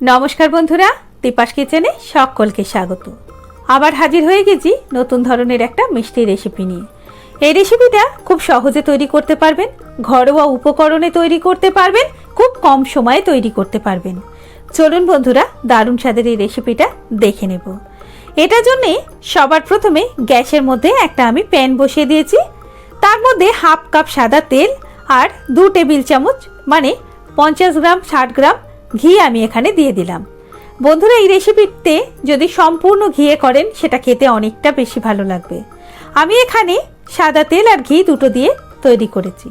নমস্কার বন্ধুরা দীপাস কিচেনে সকলকে স্বাগত। আবার হাজির হয়ে গেছি নতুন ধরনের একটা মিষ্টি রেসিপি নিয়ে। এই রেসিপিটা খুব সহজে তৈরি করতে পারবেন, ঘরোয়া উপকরণে তৈরি করতে পারবেন, খুব কম সময়ে তৈরি করতে পারবেন। চলুন বন্ধুরা, দারুণ স্বাদের এই রেসিপিটা দেখে নেব। এটার জন্যে সবার প্রথমে গ্যাসের মধ্যে একটা আমি প্যান বসিয়ে দিয়েছি। তার মধ্যে হাফ কাপ সাদা তেল আর দু টেবিল চামচ মানে পঞ্চাশ গ্রাম, ষাট গ্রাম ঘি আমি এখানে দিয়ে দিলাম। বন্ধুরা, এই রেসিপিতে যদি সম্পূর্ণ ঘিয়ে করেন, সেটা খেতে অনেকটা বেশি ভালো লাগবে। আমি এখানে সাদা তেল আর ঘি দুটো দিয়ে তৈরি করেছি।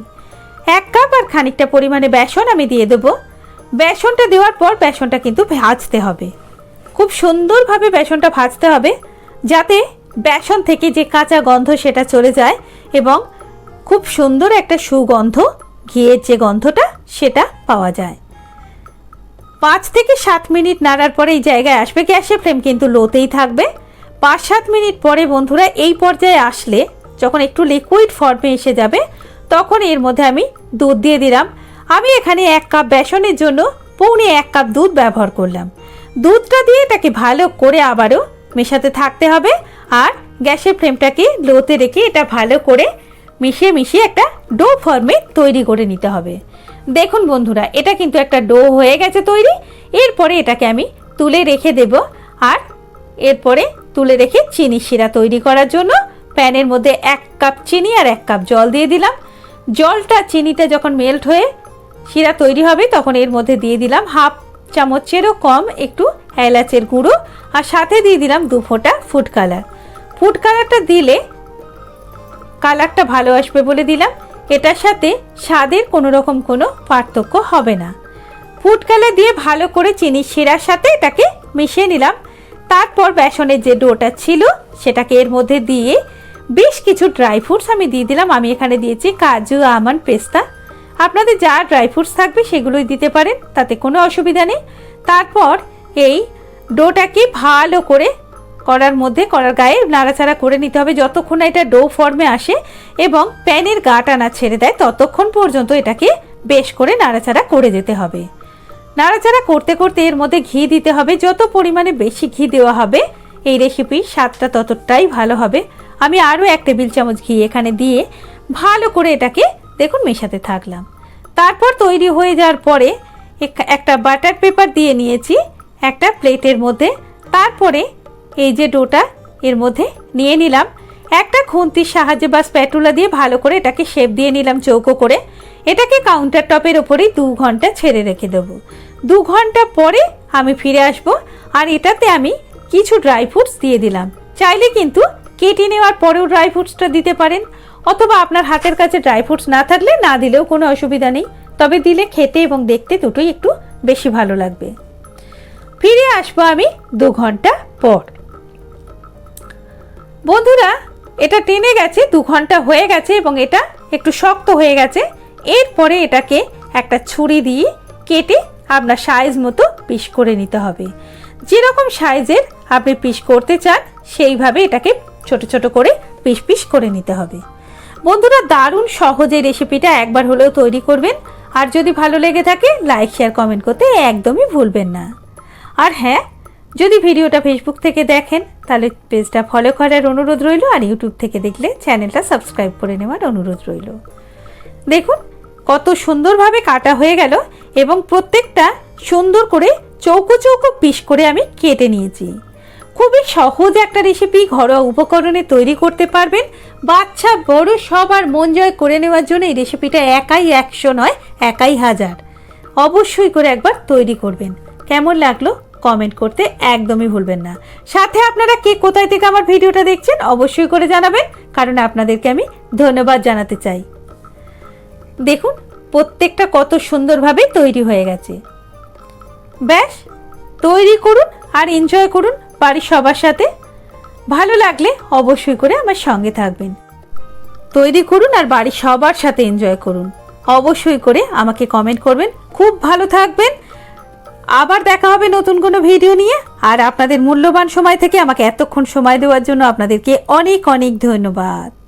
এক কাপ আর খানিকটা পরিমাণে বেসন আমি দিয়ে দেবো। বেসনটা দেওয়ার পর বেসনটা কিন্তু ভাজতে হবে। খুব সুন্দরভাবে বেসনটা ভাজতে হবে, যাতে বেসন থেকে যে কাঁচা গন্ধ সেটা চলে যায় এবং খুব সুন্দর একটা সুগন্ধ, ঘিয়ের যে গন্ধটা, সেটা পাওয়া যায়। পাঁচ থেকে সাত মিনিট নাড়ার পরে এই জায়গায় আসবে। গ্যাসের ফ্লেম কিন্তু লোতেই থাকবে। পাঁচ সাত মিনিট পরে বন্ধুরা এই পর্যায়ে আসলে যখন একটু লিকুইড ফর্মে এসে যাবে, তখন এর মধ্যে আমি দুধ দিয়ে দিলাম। আমি এখানে এক কাপ বেসনের জন্য পৌনে এক কাপ দুধ ব্যবহার করলাম। দুধটা দিয়ে এটাকে ভালো করে আবারও মেশাতে থাকতে হবে আর গ্যাসের ফ্লেমটাকে লোতে রেখে এটা ভালো করে মিশিয়ে মিশিয়ে একটা ডো ফর্মে তৈরি করে নিতে হবে। দেখুন বন্ধুরা, এটা কিন্তু একটা ডো হয়ে গেছে তৈরি। এরপরে এটাকে আমি তুলে রেখে দেব। আর এরপরে তুলে রেখে চিনি শিরা তৈরি করার জন্য প্যানের মধ্যে এক কাপ চিনি আর এক কাপ জল দিয়ে দিলাম। জলটা, চিনিটা যখন মেল্ট হয়ে শিরা তৈরি হবে, তখন এর মধ্যে দিয়ে দিলাম হাফ চামচেরও কম একটু এলাচের গুঁড়ো। আর সাথে দিয়ে দিলাম দু ফোঁটা ফুড কালার ফুড কালারটা দিলে কালারটা ভালো আসবে বলে দিলাম। এটার সাথে স্বাদের কোনো রকম কোনো পার্থক্য হবে না। ফুড কালার দিয়ে ভালো করে চিনি শিরার সাথে এটাকে মিশিয়ে নিলাম। তারপর বেসনের যে ডোটা ছিল, সেটাকে এর মধ্যে দিয়ে বেশ কিছু ড্রাই ফ্রুটস আমি দিয়ে দিলাম। আমি এখানে দিয়েছি কাজু, আমন্ড, পেস্তা। আপনাদের যা ড্রাই ফ্রুটস থাকবে সেগুলোই দিতে পারেন, তাতে কোনো অসুবিধা নেই। তারপর এই ডোটাকে ভালো করে করার মধ্যে করার গায়ে নাড়াচাড়া করে নিতে হবে যতক্ষণ না এটা ডো ফর্মে আসে এবং প্যানের গাটা না ছেড়ে দেয় ততক্ষণ পর্যন্ত এটাকে বেশ করে নাড়াচাড়া করে যেতে হবে। নাড়াচাড়া করতে করতে এর মধ্যে ঘি দিতে হবে, যত পরিমাণে বেশি ঘি দেওয়া হবে, এই রেসিপির স্বাদটা ততটাই ভালো হবে। আমি আরও এক টেবিল চামচ ঘি এখানে দিয়ে ভালো করে এটাকে দেখুন মেশাতে থাকলাম। তারপর তৈরি হয়ে যাওয়ার পরে এক- একটা বাটার পেপার দিয়ে নিয়েছি, একটা প্লেটের মধ্যে। তারপরে এই যে ডোটা, এর মধ্যে নিয়ে নিলাম। একটা খুন্তির সাহায্যে বা স্প্যাটুলা দিয়ে ভালো করে এটাকে শেপ দিয়ে নিলাম চৌকো করে। এটাকে কাউন্টার টপের ওপরেই দু ঘণ্টা ছেড়ে রেখে দেবো। দু ঘণ্টা পরে আমি ফিরে আসব আর এটাতে আমি কিছু ড্রাই ফ্রুটস দিয়ে দিলাম। চাইলে কিন্তু কেটে নেওয়ার পরেও ড্রাই ফ্রুটসটা দিতে পারেন, অথবা আপনার হাতের কাছে ড্রাই ফ্রুটস না থাকলে না দিলেও কোনো অসুবিধা নেই। তবে দিলে খেতে এবং দেখতে দুটোই একটু বেশি ভালো লাগবে। ফিরে আসব আমি দু ঘণ্টা পর। বন্ধুরা, এটা টেনে গেছে, দু ঘণ্টা হয়ে গেছে এবং এটা একটু শক্ত হয়ে গেছে। এরপরে এটাকে একটা ছুরি দিয়ে কেটে আপনার সাইজ মতো পিস করে নিতে হবে। যেরকম সাইজের আপনি পিস করতে চান, সেইভাবে এটাকে ছোট ছোট করে পিস পিস করে নিতে হবে। বন্ধুরা, দারুণ সহজে রেসিপিটা একবার হলেও তৈরি করবেন। আর যদি ভালো লেগে থাকে লাইক শেয়ার কমেন্ট করতে একদমই ভুলবেন না। আর হ্যাঁ যদি ভিডিওটা ফেসবুক থেকে দেখেন, তাহলে পেজটা ফলো করার অনুরোধ রইল আর ইউটিউব থেকে দেখলে চ্যানেলটা সাবস্ক্রাইব করে নেওয়ার অনুরোধ রইল। দেখুন, কত সুন্দরভাবে কাটা হয়ে গেল এবং প্রত্যেকটা সুন্দর করে চৌকো চৌকো পিস করে আমি কেটে নিয়েছি। খুবই সহজ একটা রেসিপি ঘরোয়া উপকরণে তৈরি করতে পারবেন। বাচ্চা, বড় সবার মন জয় করে নেওয়ার জন্য এই রেসিপিটা একাই একশো নয়, একাই হাজার। অবশ্যই করে একবার তৈরি করবেন। কেমন লাগল? কমেন্ট করতে একদমই ভুলবেন না। সাথে আপনারা কে কোথায় থেকে আমার ভিডিওটা দেখছেন অবশ্যই করে জানাবেন, কারণ আপনাদেরকে আমি ধন্যবাদ জানাতে চাই। দেখুন, প্রত্যেকটা কত সুন্দরভাবে তৈরি হয়ে গেছে। ব্যাস, তৈরি করুন আর এনজয় করুন বাড়ির সবার সাথে। ভালো লাগলে অবশ্যই করে আমার সঙ্গে থাকবেন। তৈরি করুন আর বাড়ির সবার সাথে এনজয় করুন। অবশ্যই করে আমাকে কমেন্ট করবেন। খুব ভালো থাকবেন। আবার দেখা হবে নতুন কোনো ভিডিও নিয়ে। আর আপনাদের মূল্যবান সময় থেকে আমাকে এতক্ষণ সময় দেওয়ার জন্য আপনাদেরকে অনেক অনেক ধন্যবাদ।